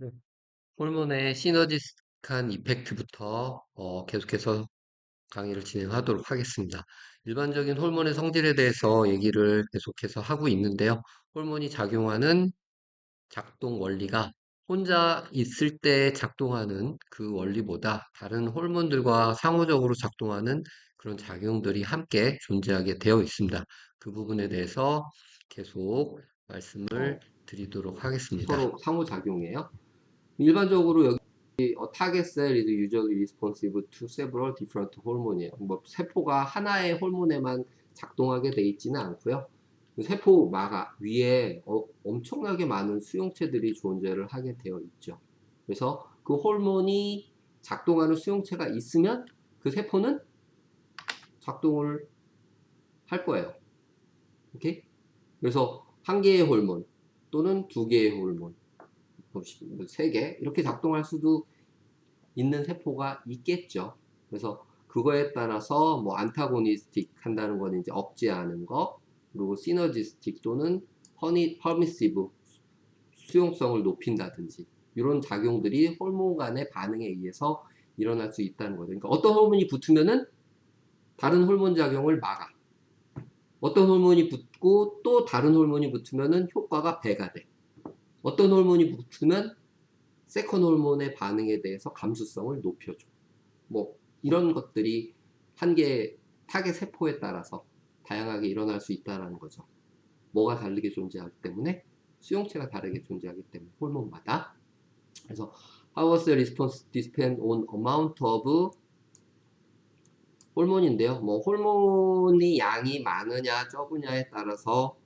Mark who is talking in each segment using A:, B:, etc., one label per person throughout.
A: 네. 호르몬의 시너지스틱한 이펙트부터 어, 계속해서 강의를 진행하도록 하겠습니다. 일반적인 호르몬의 성질에 대해서 얘기를 계속해서 하고 있는데요. 호르몬이 작용하는 작동 원리가 혼자 있을 때 작동하는 그 원리보다 다른 호르몬들과 상호적으로 작동하는 그런 작용들이 함께 존재하게 되어 있습니다. 그 부분에 대해서 계속 말씀을 드리도록 하겠습니다. 서로 상호작용이에요. 일반적으로 여기 어, target cell is usually responsive to several different hormone이에요. 뭐 세포가 하나의 호르몬에만 작동하게 돼 있지는 않고요. 그 세포 막 위에 어, 엄청나게 많은 수용체들이 존재를 하게 되어 있죠. 그래서 그 호르몬이 작동하는 수용체가 있으면 그 세포는 작동을 할 거예요. 오케이? 그래서 한 개의 호르몬 또는 두 개의 호르몬 뭐세개 이렇게 작동할 수도 있는 세포가 있겠죠. 그래서 그거에 따라서 뭐 안타고니스틱 한다는 건 이제 억제하는 거 그리고 시너지스틱 또는 퍼니, 퍼미시브 수용성을 높인다든지 이런 작용들이 호르몬 간의 반응에 의해서 일어날 수 있다는 거죠. 그러니까 어떤 호르몬이 붙으면은 다른 호르몬 작용을 막아. 어떤 호르몬이 붙고 또 다른 호르몬이 붙으면은 효과가 배가 돼. 어떤 호르몬이 붙으면 세컨 호르몬의 반응에 대해서 감수성을 높여줘. 뭐 이런 것들이 한 개의 타겟 세포에 따라서 다양하게 일어날 수 있다는 거죠. 뭐가 다르게 존재하기 때문에 수용체가 다르게 존재하기 때문에 호르몬마다 그래서 how was the response depend on amount of 호르몬인데요. 뭐 호르몬이 양이 많으냐 적으냐에 따라서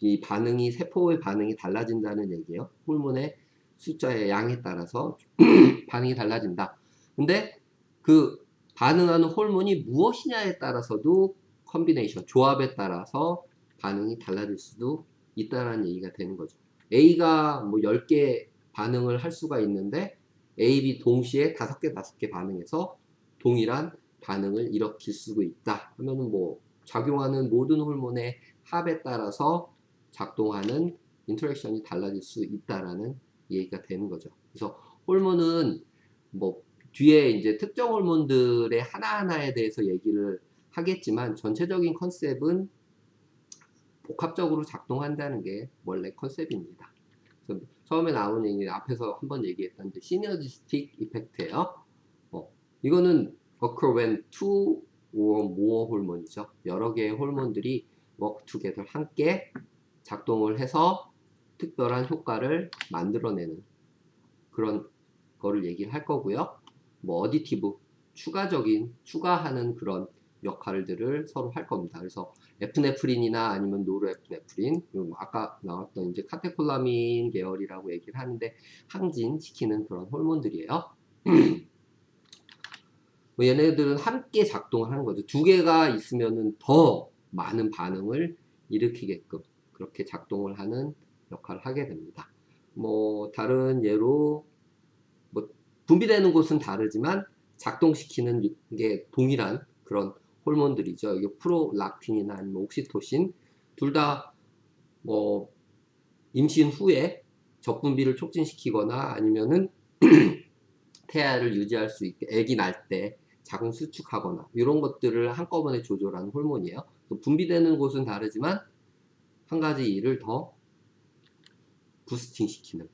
A: 이 반응이 세포의 반응이 달라진다는 얘기예요. 호르몬의 숫자의 양에 따라서 반응이 달라진다. 근데 그 반응하는 호르몬이 무엇이냐에 따라서도 컨비네이션 조합에 따라서 반응이 달라질 수도 있다는 얘기가 되는 거죠. A가 뭐 10개 반응을 할 수가 있는데 A, B 동시에 5개, 5개 반응해서 동일한 반응을 일으킬 수가 있다. 하면은 뭐 작용하는 모든 호르몬의 합에 따라서 작동하는 인터랙션이 달라질 수 있다라는 얘기가 되는 거죠. 그래서 호르몬은 뭐 뒤에 이제 특정 호르몬들의 하나하나에 대해서 얘기를 하겠지만 전체적인 컨셉은 복합적으로 작동한다는 게 원래 컨셉입니다. 처음에 나온 얘기 앞에서 한번 얘기했던 시너지스틱 이펙트예요. 어, 이거는 occur when two or more 호르몬이죠. 여러 개의 호르몬들이 together 함께 작동을 해서 특별한 효과를 만들어내는 그런 거를 얘기를 할 거고요. 뭐 어디티브 추가적인 추가하는 그런 역할들을 서로 할 겁니다. 그래서 에프네프린이나 아니면 노르에프네프린 아까 나왔던 이제 카테콜라민 계열이라고 얘기를 하는데 항진시키는 그런 호르몬들이에요. 뭐 얘네들은 함께 작동을 하는 거죠. 두 개가 있으면은 더 많은 반응을 일으키게끔 그렇게 작동을 하는 역할을 하게 됩니다. 뭐 다른 예로 뭐 분비되는 곳은 다르지만 작동시키는 게 동일한 그런 호르몬들이죠. 이게 프로락틴이나 아니면 옥시토신 둘 다 뭐 임신 후에 적분비를 촉진시키거나 아니면은 태아를 유지할 수 있게 아기 날 때 자궁 수축하거나 이런 것들을 한꺼번에 조절하는 호르몬이에요. 분비되는 곳은 다르지만 한 가지 일을 더 부스팅 시키는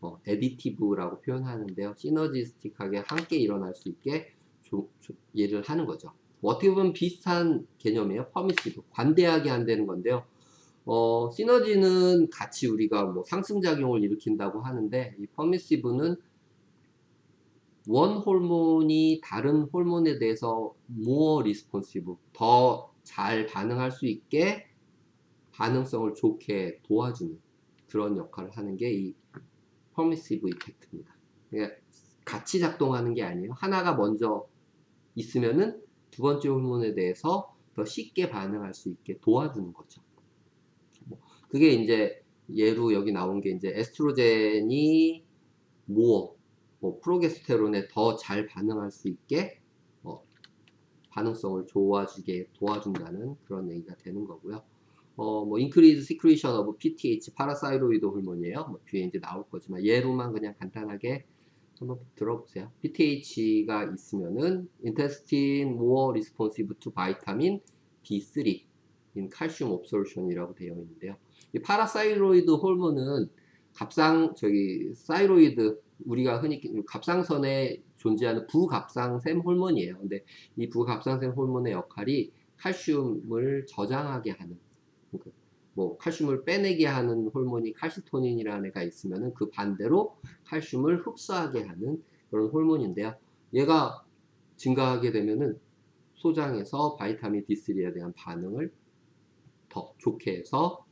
A: 어, 에디티브라고 표현하는데요. 시너지스틱하게 함께 일어날 수 있게 조, 조, 일을 하는 거죠. 뭐 어떻게 보면 비슷한 개념이에요. 퍼미시브. 관대하게 한다는 건데요. 어, 시너지는 같이 우리가 뭐 상승작용을 일으킨다고 하는데, 이 퍼미시브는 원 호르몬이 다른 호르몬에 대해서 more responsive, 더 잘 반응할 수 있게 반응성을 좋게 도와주는 그런 역할을 하는 게 이 퍼미시브 이펙트입니다. 같이 작동하는 게 아니에요. 하나가 먼저 있으면은 두 번째 호르몬에 대해서 더 쉽게 반응할 수 있게 도와주는 거죠. 뭐 그게 이제 예로 여기 나온 게 이제 에스트로겐이 모어, 뭐 프로게스테론에 더 잘 반응할 수 있게 어, 반응성을 좋아지게 도와준다는 그런 얘기가 되는 거고요. 어, 뭐, increase secretion of PTH, 파라사이로이드 호르몬이에요. 뭐, 뒤에 이제 나올 거지만, 얘로만 그냥 간단하게 한번 들어보세요. PTH가 있으면은, intestine more responsive to vitamin B3 in calcium absorption이라고 되어 있는데요. 이 파라사이로이드 호르몬은 갑상, 저기, 사이로이드, 우리가 흔히 갑상선에 존재하는 부갑상샘 호르몬이에요. 근데 이 부갑상샘 호르몬의 역할이 칼슘을 저장하게 하는 그러니까 뭐 칼슘을 빼내게 하는 호르몬이 칼시토닌이라는 애가 있으면은 그 반대로 칼슘을 흡수하게 하는 그런 호르몬인데요. 얘가 증가하게 되면은 소장에서 바이타민 D3에 대한 반응을 더 좋게 해서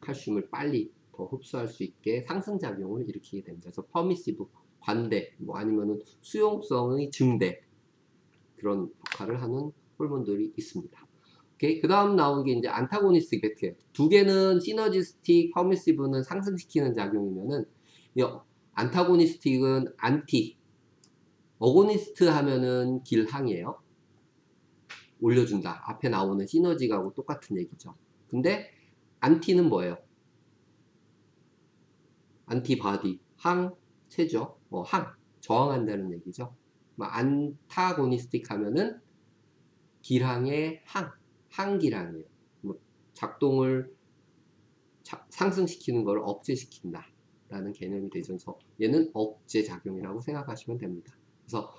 A: 칼슘을 빨리 더 흡수할 수 있게 상승작용을 일으키게 됩니다. 그래서 퍼미시브, 관대, 뭐 아니면은 수용성의 증대 그런 역할을 하는 호르몬들이 있습니다. 오케이. 그 다음 나온 게 이제 안타고니스틱 배틀. 두 개는 시너지스틱, 퍼미시브는 상승시키는 작용이면은, 이 안타고니스틱은 안티. 어고니스트 하면은 길항이에요. 올려준다. 앞에 나오는 시너지하고 똑같은 얘기죠. 근데 안티는 뭐예요? 안티바디. 항체죠. 어, 항. 저항한다는 얘기죠. 뭐 안타고니스틱 하면은 길항의 항. 항기량이에요. 뭐 작동을 자, 상승시키는 걸 억제시킨다. 라는 개념이. 그래서 얘는 억제 작용이라고 생각하시면 됩니다. 그래서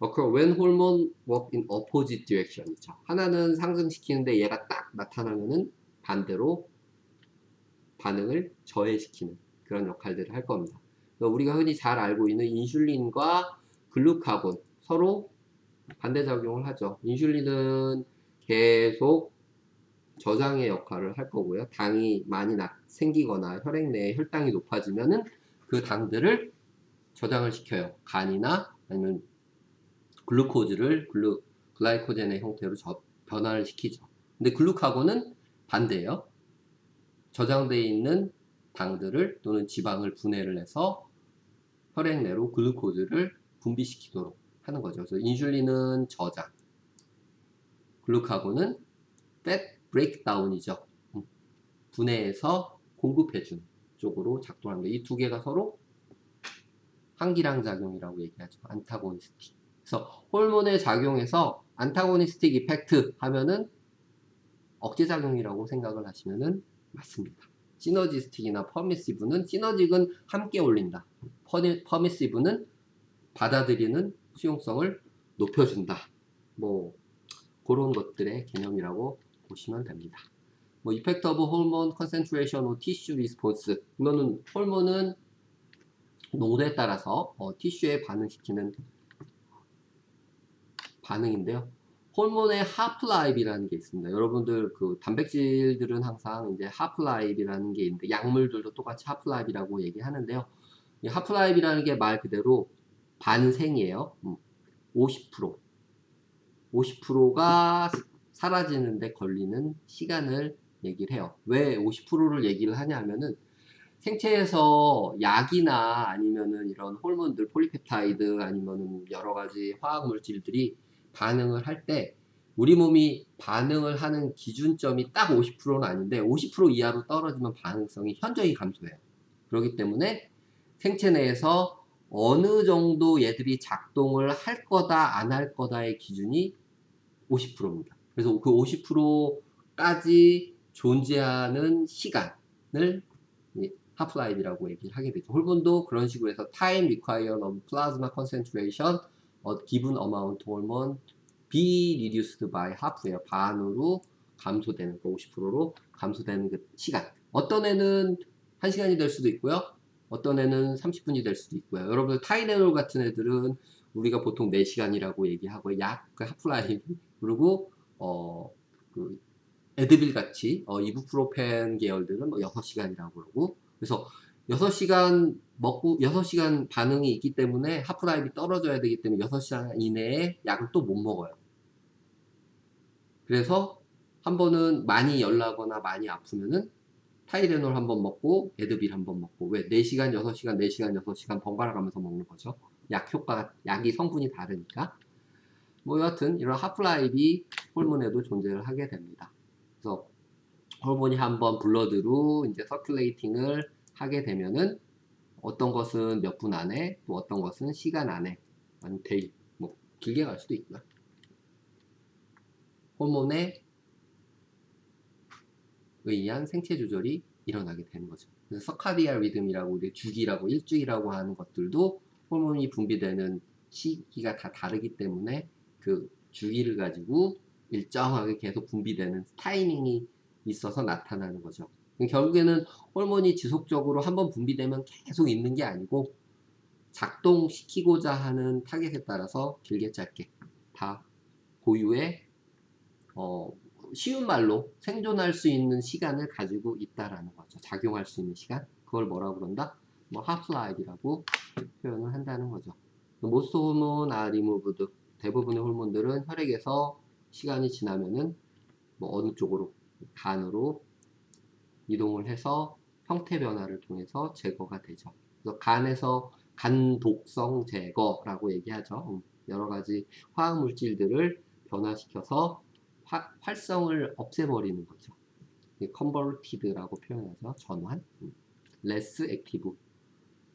A: occur when hormone work in opposite direction이죠. 하나는 상승시키는데 얘가 딱 나타나면은 반대로 반응을 저해시키는 그런 역할들을 할 겁니다. 우리가 흔히 잘 알고 있는 인슐린과 글루카곤 서로 반대작용을 하죠. 인슐린은 계속 저장의 역할을 할 거고요. 당이 많이 나, 생기거나 혈액 내에 혈당이 높아지면은 그 당들을 저장을 시켜요. 간이나 아니면 글루코즈를 글루, 글라이코젠의 형태로 저, 변화를 시키죠. 근데 글루카곤은 반대예요. 저장되어 있는 당들을 또는 지방을 분해를 해서 혈액 내로 글루코즈를 분비시키도록 하는 거죠. 그래서 인슐린은 저장, 글루카곤은 fat breakdown이죠. 음, 분해해서 공급해준 쪽으로 작동합니다. 이두 개가 서로 항기랑 작용이라고 얘기하죠. 안타고니스틱. 그래서 호르몬의 작용에서 안타고니스틱 이펙트 하면은 억제작용이라고 생각을 하시면은 맞습니다. 시너지스틱이나 퍼미시브는 시너직은 함께 올린다. 퍼미시브는 받아들이는 수용성을 높여준다. 뭐 그런 것들의 개념이라고 보시면 됩니다. 뭐 이펙트 오브 호르몬 컨센트레이션 오 티슈 리스폰스 이거는 호르몬은 농도에 따라서 어, 티슈에 반응시키는 반응인데요. 호르몬의 하프라이브라는 게 있습니다. 여러분들 그 단백질들은 항상 이제 하프라이브라는 게 있는데 약물들도 똑같이 하프라이브라고 얘기하는데요. 이 하프라이브라는 게 말 그대로 반생이에요. 음, 50% 50%가 사라지는데 걸리는 시간을 얘기를 해요. 왜 50%를 얘기를 하냐면은 생체에서 약이나 아니면은 이런 호르몬들, 폴리페타이드 아니면은 여러 가지 화학 물질들이 반응을 할 때 우리 몸이 반응을 하는 기준점이 딱 50%는 아닌데 50% 이하로 떨어지면 반응성이 현저히 감소해요. 그렇기 때문에 생체 내에서 어느 정도 얘들이 작동을 할 거다 안 할 거다의 기준이 50%입니다. 그래서 그 50%까지 존재하는 시간을 하프라이브라고 얘기를 하게 되죠. 홀본도 그런 식으로 해서 time required of plasma concentration given amount hormone be reduced by half예요. 반으로 감소되는 거 50%로 감소되는 그 시간. 어떤 애는 1시간이 될 수도 있고요. 어떤 애는 30분이 될 수도 있고요. 여러분들 타이레놀 같은 애들은 우리가 보통 4시간이라고 얘기하고 약, 그 하프라이브 그리고 어, 그 에드빌 같이 어, 이부프로펜 계열들은 뭐 6시간이라고 그러고 그래서 6시간 먹고 6시간 반응이 있기 때문에 하프라이브 떨어져야 되기 때문에 6시간 이내에 약을 또 못 먹어요. 그래서 한 번은 많이 열나거나 많이 아프면은 타이레놀 한 번 먹고 에드빌 한 번 먹고 왜 4시간 6시간 4시간 6시간 번갈아 가면서 먹는 거죠. 약 효과가 약이 성분이 다르니까 뭐 여하튼 이런 하프라이브 호르몬에도 존재를 하게 됩니다. 그래서 호르몬이 한번 블러드로 이제 서큘레이팅을 하게 되면은 어떤 것은 몇 분 안에 또 어떤 것은 시간 안에 아니면 데이 뭐 길게 갈 수도 있고요. 호르몬의 의한 생체 조절이 일어나게 되는 거죠. 그래서 서카디아 리듬이라고 우리 주기라고 일주기라고 하는 것들도 호르몬이 분비되는 시기가 다 다르기 때문에 그 주기를 가지고 일정하게 계속 분비되는 타이밍이 있어서 나타나는 거죠. 결국에는 호르몬이 지속적으로 한번 분비되면 계속 있는 게 아니고 작동시키고자 하는 타겟에 따라서 길게 짧게 다 고유의 어, 쉬운 말로 생존할 수 있는 시간을 가지고 있다라는 거죠. 작용할 수 있는 시간. 그걸 뭐라고 그런다? 뭐 하프라이브라고 표현을 한다는 거죠. 모스트 호르몬 아 리무브드 대부분의 호르몬들은 혈액에서 시간이 지나면은 뭐 어느 쪽으로 간으로 이동을 해서 형태 변화를 통해서 제거가 되죠. 그래서 간에서 간 독성 제거라고 얘기하죠. 음, 여러 가지 화학 물질들을 변화시켜서 화, 활성을 없애버리는 거죠. 컨버티드라고 표현하죠. 전환. 레스 액티브.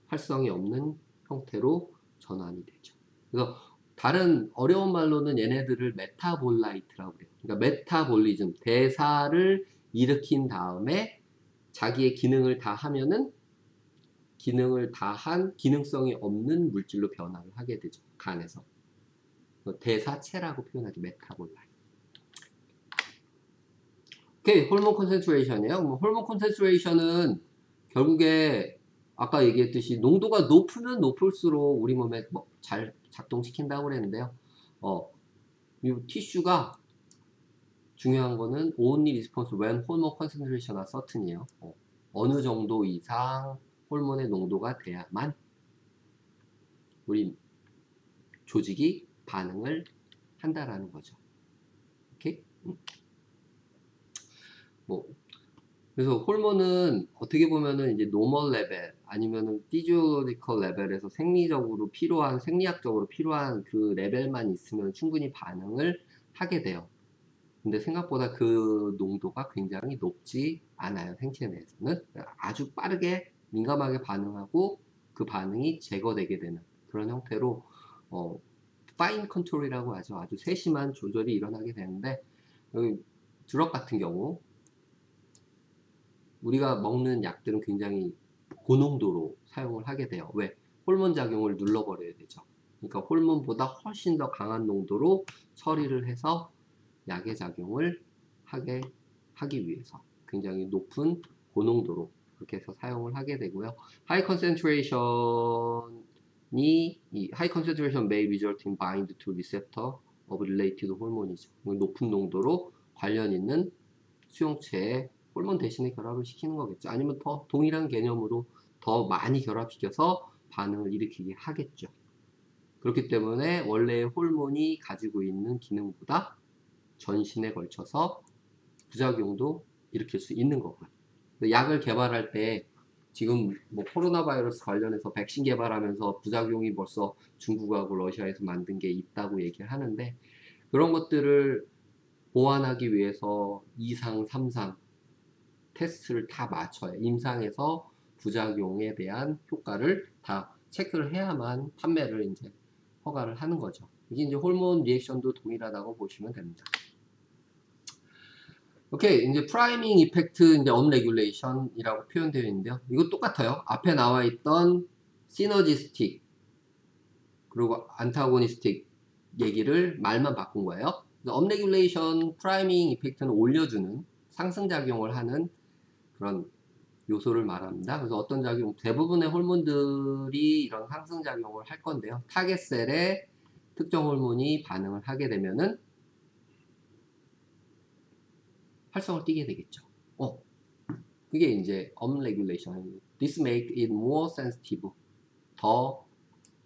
A: 활성이 없는 형태로 전환이 되죠. 그래서 다른 어려운 말로는 얘네들을 메타볼라이트라고 그래요. 그러니까 메타볼리즘, 대사를 일으킨 다음에 자기의 기능을 다 하면은 기능을 다 한 기능성이 없는 물질로 변화를 하게 되죠. 간에서. 대사체라고 표현하죠. 메타볼라이트. 오케이, 홀몬 컨센트레이션이에요. 뭐 홀몬 컨센트레이션은 결국에 아까 얘기했듯이 농도가 높으면 높을수록 우리 몸에 뭐 잘 작동시킨다고 그랬는데요. 어, 이 티슈가 중요한 거는 only response when hormone concentration are certain이에요. 어, 어느 정도 이상 호르몬의 농도가 돼야만 우리 조직이 반응을 한다라는 거죠. 오케이? 음. 뭐 그래서 호르몬은 어떻게 보면은 이제 노멀 레벨 아니면은 피지올로지컬 레벨에서 생리적으로 필요한 생리학적으로 필요한 그 레벨만 있으면 충분히 반응을 하게 돼요. 근데 생각보다 그 농도가 굉장히 높지 않아요. 생체 내에서는 아주 빠르게 민감하게 반응하고 그 반응이 제거되게 되는 그런 형태로 어, 파인 컨트롤이라고 하죠. 아주 세심한 조절이 일어나게 되는데 드럭 같은 경우 우리가 먹는 약들은 굉장히 고농도로 사용을 하게 돼요. 왜? 호르몬 작용을 눌러버려야 되죠. 그러니까 호르몬보다 훨씬 더 강한 농도로 처리를 해서 약의 작용을 하게 하기 위해서 굉장히 높은 고농도로 그렇게 해서 사용을 하게 되고요. 하이 컨센트레이션이 이 하이 컨센트레이션 may result in bind to receptor of related hormone이죠. 높은 농도로 관련 있는 수용체에 호르몬 대신에 결합을 시키는 거겠죠. 아니면 더 동일한 개념으로 더 많이 결합시켜서 반응을 일으키게 하겠죠. 그렇기 때문에 원래 호르몬이 가지고 있는 기능보다 전신에 걸쳐서 부작용도 일으킬 수 있는 거고요. 약을 개발할 때 지금 뭐 코로나 바이러스 관련해서 백신 개발하면서 부작용이 벌써 중국하고 러시아에서 만든 게 있다고 얘기를 하는데 그런 것들을 보완하기 위해서 2상, 3상 테스트를 다 맞춰요. 임상에서 부작용에 대한 효과를 다 체크를 해야만 판매를 이제 허가를 하는 거죠. 이게 이제 호르몬 리액션도 동일하다고 보시면 됩니다. 오케이 이제 프라이밍 이펙트 이제 업레귤레이션이라고 표현되어 있는데요. 이거 똑같아요. 앞에 나와 있던 시너지스틱 그리고 안타고니스틱 얘기를 말만 바꾼 거예요. 업레귤레이션 프라이밍 이펙트는 올려주는 상승작용을 하는 그런 요소를 말합니다. 그래서 어떤 작용, 대부분의 호르몬들이 이런 상승작용을 할 건데요. 타겟셀에 특정 호르몬이 반응을 하게 되면은 활성을 띠게 되겠죠. 어, 그게 이제 upregulation. This make it more sensitive. 더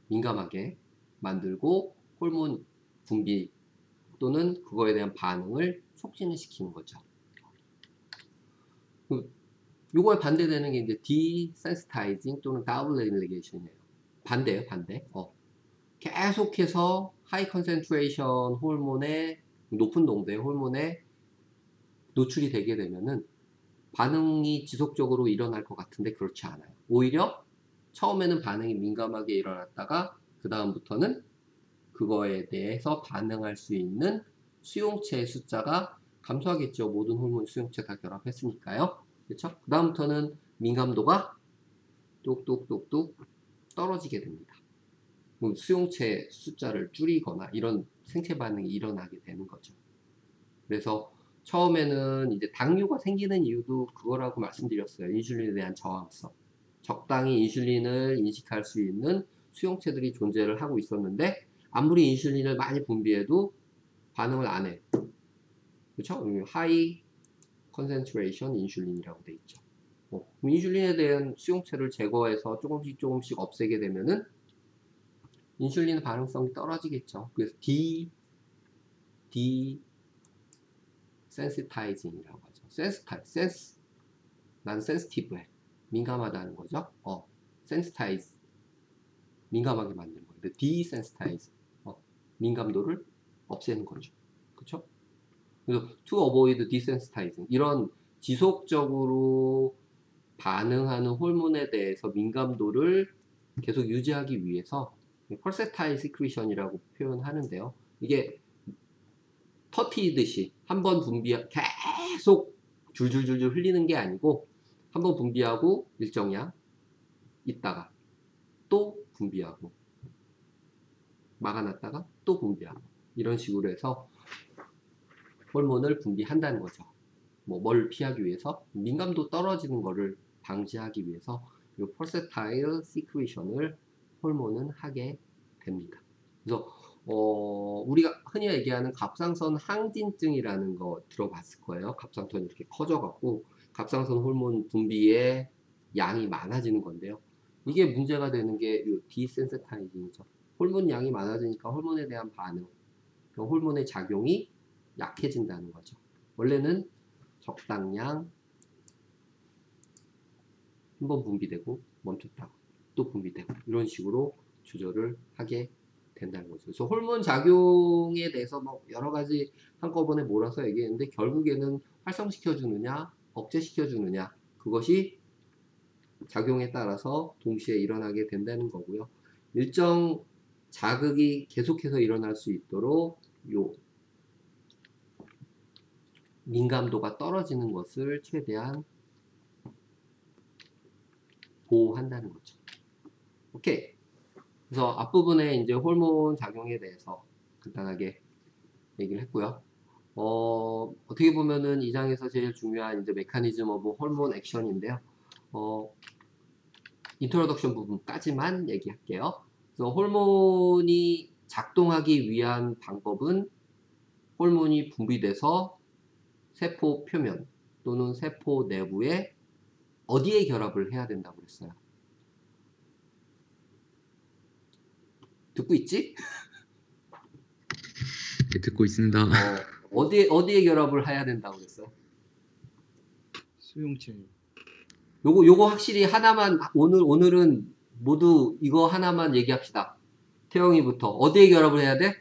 A: 민감하게 만들고 호르몬 분비 또는 그거에 대한 반응을 촉진을 시키는 거죠. 그 요거에 반대되는 게 이제 desensitizing 또는 downregulation이에요. 반대예요, 반대. 어. 계속해서 하이 컨센트레이션 호르몬의 높은 농도의 호르몬에 노출이 되게 되면은 반응이 지속적으로 일어날 것 같은데 그렇지 않아요. 오히려 처음에는 반응이 민감하게 일어났다가 그 다음부터는 그거에 대해서 반응할 수 있는 수용체의 숫자가 감소하겠죠. 모든 호르몬 수용체 다 결합했으니까요. 그렇죠? 그 다음부터는 민감도가 뚝뚝뚝뚝 떨어지게 됩니다. 뭐 수용체 숫자를 줄이거나 이런 생체 반응이 일어나게 되는 거죠. 그래서 처음에는 이제 당뇨가 생기는 이유도 그거라고 말씀드렸어요. 인슐린에 대한 저항성. 적당히 인슐린을 인식할 수 있는 수용체들이 존재를 하고 있었는데 아무리 인슐린을 많이 분비해도 반응을 안 해. 그렇죠? 하이 컨센트레이션 인슐린이라고 돼 있죠. 어, 인슐린에 대한 수용체를 제거해서 조금씩 조금씩 없애게 되면은 인슐린 반응성이 떨어지겠죠. 그래서 D, D 센시타이징이라고 하죠. 센스타이, 센스. 난 센스티브해. 민감하다는 거죠. 어, 센스타이즈. 민감하게 만드는 거예요. 디센스타이즈. 어, 민감도를 없애는 거죠. 그쵸? 그래서 to avoid desensitizing. 이런 지속적으로 반응하는 호르몬에 대해서 민감도를 계속 유지하기 위해서 펄세타일 시크리션이라고 표현하는데요. 이게 터티듯이 한 번 분비 계속 줄줄줄줄 흘리는 게 아니고 한 번 분비하고 일정량 있다가 또 분비하고 막아놨다가 또 분비하고 이런 식으로 해서 호르몬을 분비한다는 거죠. 뭐 뭘 피하기 위해서 민감도 떨어지는 거를 방지하기 위해서 이 펄세타일 시크리션을 호르몬은 하게 됩니다. 그래서 어, 우리가 흔히 얘기하는 갑상선 항진증이라는 거 들어봤을 거예요. 갑상선이 이렇게 커져갖고 갑상선 호르몬 분비의 양이 많아지는 건데요. 이게 문제가 되는 게 디센스타이징이죠. 호르몬 양이 많아지니까 호르몬에 대한 반응, 그 호르몬의 작용이 약해진다는 거죠. 원래는 적당량 한번 분비되고 멈췄다가 또 분비되고 이런 식으로 조절을 하게 된다는 거죠. 그래서 호르몬 작용에 대해서 뭐 여러 가지 한꺼번에 몰아서 얘기했는데 결국에는 활성시켜 주느냐, 억제시켜 주느냐 그것이 작용에 따라서 동시에 일어나게 된다는 거고요. 일정 자극이 계속해서 일어날 수 있도록 요 민감도가 떨어지는 것을 최대한 보호한다는 거죠. 오케이. 그래서 앞부분에 이제 호르몬 작용에 대해서 간단하게 얘기를 했고요. 어, 어떻게 보면은 이 장에서 제일 중요한 이제 메커니즘 오브 호르몬 액션인데요. 어, 인트로덕션 부분까지만 얘기할게요. 그래서 호르몬이 작동하기 위한 방법은 호르몬이 분비돼서 세포 표면 또는 세포 내부에 어디에 결합을 해야 된다고 그랬어요? 듣고 있지?
B: 네, 듣고 있습니다.
A: 어, 어디에 어디에 결합을 해야 된다고 그랬어요?
C: 수용체
A: 요거 요거 확실히 하나만 오늘 오늘은 모두 이거 하나만 얘기합시다. 태영이부터 어디에 결합을 해야 돼?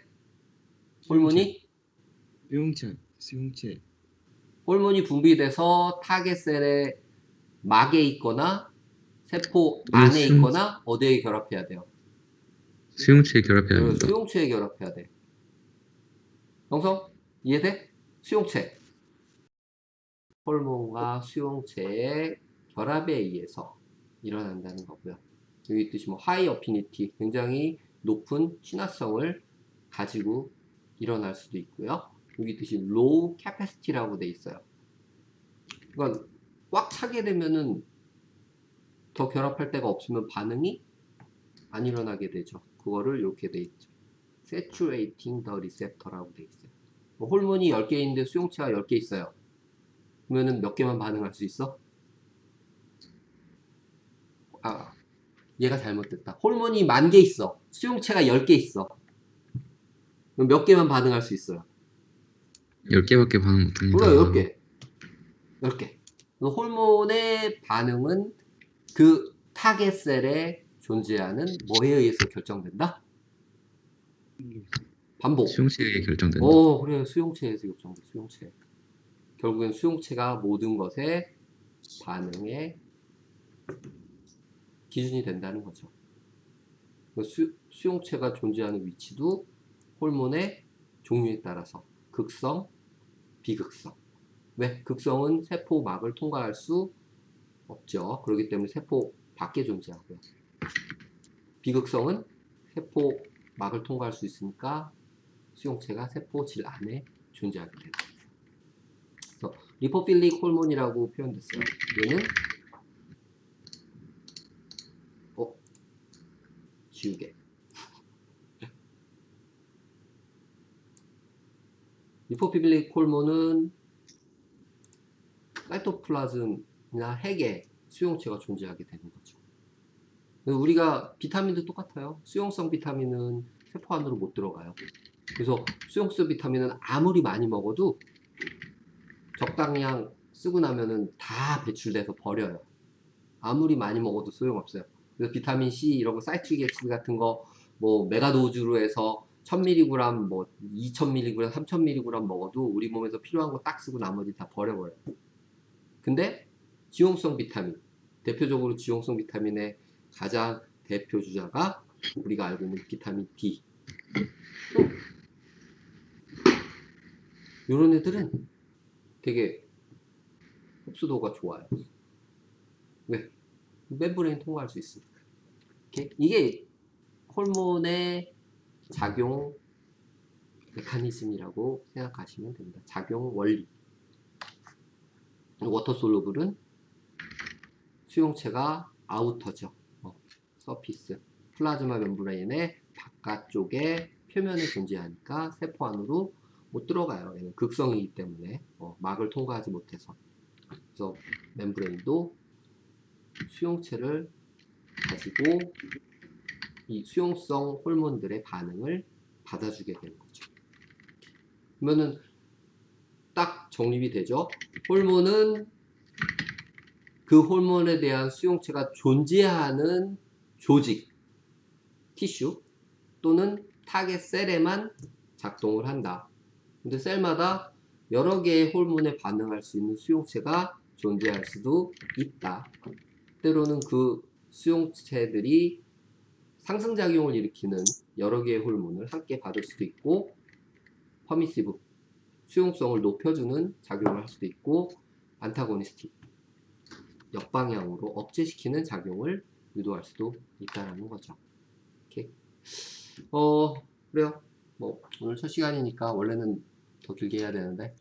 A: 호르몬이
C: 수용체 수용체
A: 호르몬이 분비돼서 타겟셀의 막에 있거나 세포
B: 음,
A: 안에
B: 수용-
A: 있거나 어디에 결합해야 돼요?
B: 수용체에 결합해야
A: 그
B: 합니다.
A: 수용체에 결합해야 돼. 영성 이해돼? 수용체. 호르몬과 수용체의 결합에 의해서 일어난다는 거고요. 여기 있듯이 뭐 하이 어피니티 굉장히 높은 친화성을 가지고 일어날 수도 있고요. 여기 있듯이 로우 캐패시티라고 돼 있어요. 그러니까 꽉 차게 되면은 더 결합할 데가 없으면 반응이 안 일어나게 되죠. 그거를 이렇게 돼 있죠. saturating the receptor라고 돼 있어요. 뭐 호르몬이 10개 있는데 수용체가 10개 있어요. 그러면은 몇 개만 반응할 수 있어? 아, 얘가 잘못됐다. 호르몬이 만 개 있어. 수용체가 10개 있어. 그럼 몇 개만 반응할 수 있어요?
B: 10개밖에 반응 못합니다.
A: 물론 10개. 10개. 호르몬의 반응은 그 타겟셀에 존재하는 뭐에 의해서 결정된다? 반복.
B: 수용체에 결정된다.
A: 오, 그래. 수용체에서 결정돼. 수용체. 결국엔 수용체가 모든 것의 반응의 기준이 된다는 거죠. 그 수, 수용체가 존재하는 위치도 호르몬의 종류에 따라서 극성, 비극성. 왜? 극성은 세포막을 통과할 수 없죠. 그렇기 때문에 세포 밖에 존재하고요. 비극성은 세포막을 통과할 수 있으니까 수용체가 세포질 안에 존재하게 됩니다. 그래서 리포필릭 호르몬이라고 표현됐어요. 얘는 어? 지우개. 리포필릭 호르몬은 사이토플라즘이나 핵에 수용체가 존재하게 되는 거죠. 우리가 비타민도 똑같아요. 수용성 비타민은 세포 안으로 못 들어가요. 그래서 수용성 비타민은 아무리 많이 먹어도 적당량 쓰고 나면은 다 배출돼서 버려요. 아무리 많이 먹어도 소용없어요. 그래서 비타민 C 이런 거 사이트릭 액시드 같은 거 뭐 메가도즈로 해서 1000mg, 뭐 2000mg, 3000mg 먹어도 우리 몸에서 필요한 거 딱 쓰고 나머지 다 버려버려요. 근데 지용성 비타민, 대표적으로 지용성 비타민의 가장 대표 주자가 우리가 알고 있는 비타민 D. 이런 애들은 되게 흡수도가 좋아요. 왜? 멤브레인 통과할 수 있으니까. 이게 호르몬의 작용 메커니즘이라고 생각하시면 됩니다. 작용 원리. 워터 솔루블은 수용체가 아우터죠. 어, 서피스. 플라즈마 멤브레인의 바깥쪽에 표면에 존재하니까 세포 안으로 못 들어가요. 얘는 극성이기 때문에 어, 막을 통과하지 못해서. 그래서 멤브레인도 수용체를 가지고 이 수용성 호르몬들의 반응을 받아주게 되는 거죠. 그러면은 딱 정립이 되죠. 호르몬은 그 호르몬에 대한 수용체가 존재하는 조직, 티슈 또는 타겟 셀에만 작동을 한다. 근데 셀마다 여러 개의 호르몬에 반응할 수 있는 수용체가 존재할 수도 있다. 때로는 그 수용체들이 상승작용을 일으키는 여러 개의 호르몬을 함께 받을 수도 있고 퍼미시브 수용성을 높여주는 작용을 할 수도 있고 안타고니스틱 역방향으로 억제시키는 작용을 유도할 수도 있다는 거죠. 이렇게 어 그래요. 뭐 오늘 첫 시간이니까 원래는 더 길게 해야 되는데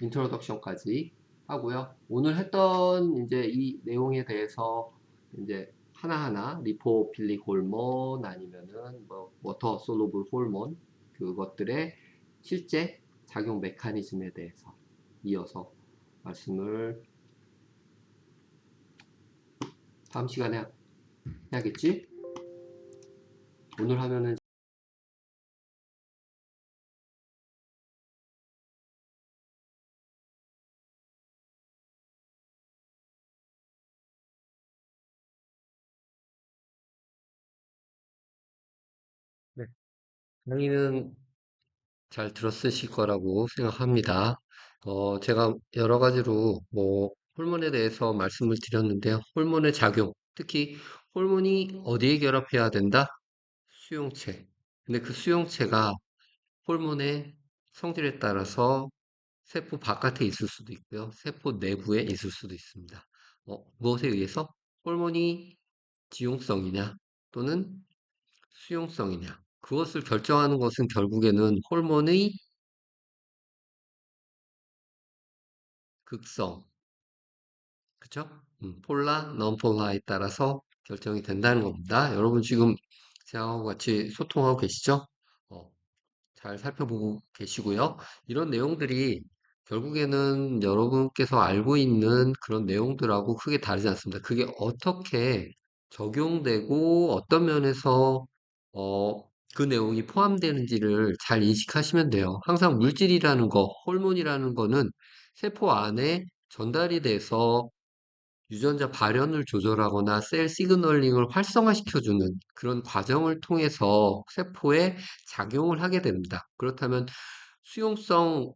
A: 인트로덕션까지 하고요. 오늘 했던 이제 이 내용에 대해서 이제 하나하나 리포필릭 호르몬 아니면은 뭐 워터 솔로블 호르몬 그것들의 실제 작용 메커니즘에 대해서 이어서 말씀을 다음 시간에 해야겠지? 오늘 하면은 강의는 잘 들었으실 거라고 생각합니다. 어, 제가 여러 가지로 뭐 호르몬에 대해서 말씀을 드렸는데요. 호르몬의 작용, 특히 호르몬이 어디에 결합해야 된다? 수용체. 근데 그 수용체가 호르몬의 성질에 따라서 세포 바깥에 있을 수도 있고요. 세포 내부에 있을 수도 있습니다. 어, 무엇에 의해서? 호르몬이 지용성이냐 또는 수용성이냐. 그것을 결정하는 것은 결국에는 호르몬의 극성, 그쵸? 음, 폴라, non-폴라에 따라서 결정이 된다는 겁니다. 여러분 지금 저하고 같이 소통하고 계시죠? 어, 잘 살펴보고 계시고요. 이런 내용들이 결국에는 여러분께서 알고 있는 그런 내용들하고 크게 다르지 않습니다. 그게 어떻게 적용되고 어떤 면에서 어, 그 내용이 포함되는지를 잘 인식하시면 돼요. 항상 물질이라는 거, 호르몬이라는 거는 세포 안에 전달이 돼서 유전자 발현을 조절하거나 셀 시그널링을 활성화시켜주는 그런 과정을 통해서 세포에 작용을 하게 됩니다. 그렇다면 수용성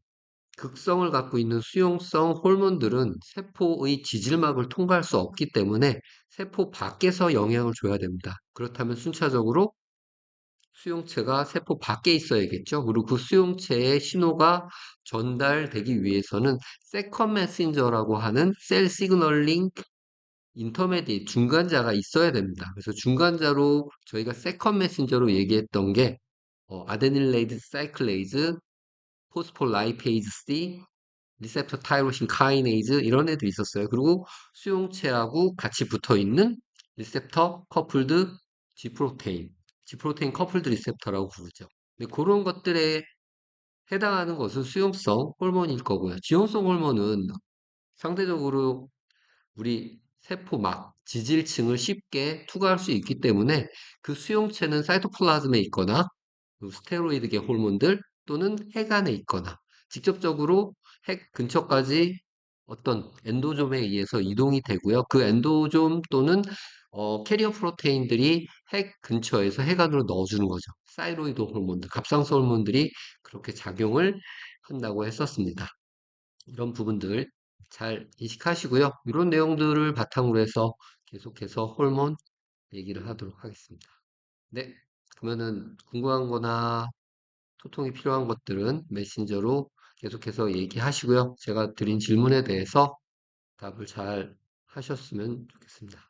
A: 극성을 갖고 있는 수용성 호르몬들은 세포의 지질막을 통과할 수 없기 때문에 세포 밖에서 영향을 줘야 됩니다. 그렇다면 순차적으로 수용체가 세포 밖에 있어야겠죠. 그리고 그 수용체의 신호가 전달되기 위해서는 세컨 메신저라고 하는 셀 시그널링 인터메디 중간자가 있어야 됩니다. 그래서 중간자로 저희가 세컨 메신저로 얘기했던 게 어, 아데닐레이드 사이클레이즈, 포스폴라이페이즈 C, 리셉터 타이로신 카이네이즈 이런 애들이 있었어요. 그리고 수용체하고 같이 붙어 있는 리셉터 커플드 G프로테인, G프로테인 커플드 리셉터라고 부르죠. 근데 그런 것들에 해당하는 것은 수용성 호르몬일 거고요. 지용성 호르몬은 상대적으로 우리 세포막, 지질층을 쉽게 투과할 수 있기 때문에 그 수용체는 사이토플라즘에 있거나 그 스테로이드계 호르몬들 또는 핵 안에 있거나 직접적으로 핵 근처까지 어떤 엔도좀에 의해서 이동이 되고요. 그 엔도좀 또는 어, 캐리어 프로테인들이 핵 근처에서 핵 안으로 넣어주는 거죠. 사이로이드 호르몬들, 갑상선 호르몬들이 그렇게 작용을 한다고 했었습니다. 이런 부분들 잘 인식하시고요. 이런 내용들을 바탕으로 해서 계속해서 호르몬 얘기를 하도록 하겠습니다. 네, 그러면은 궁금한 거나 소통이 필요한 것들은 메신저로 계속해서 얘기하시고요. 제가 드린 질문에 대해서 답을 잘 하셨으면 좋겠습니다.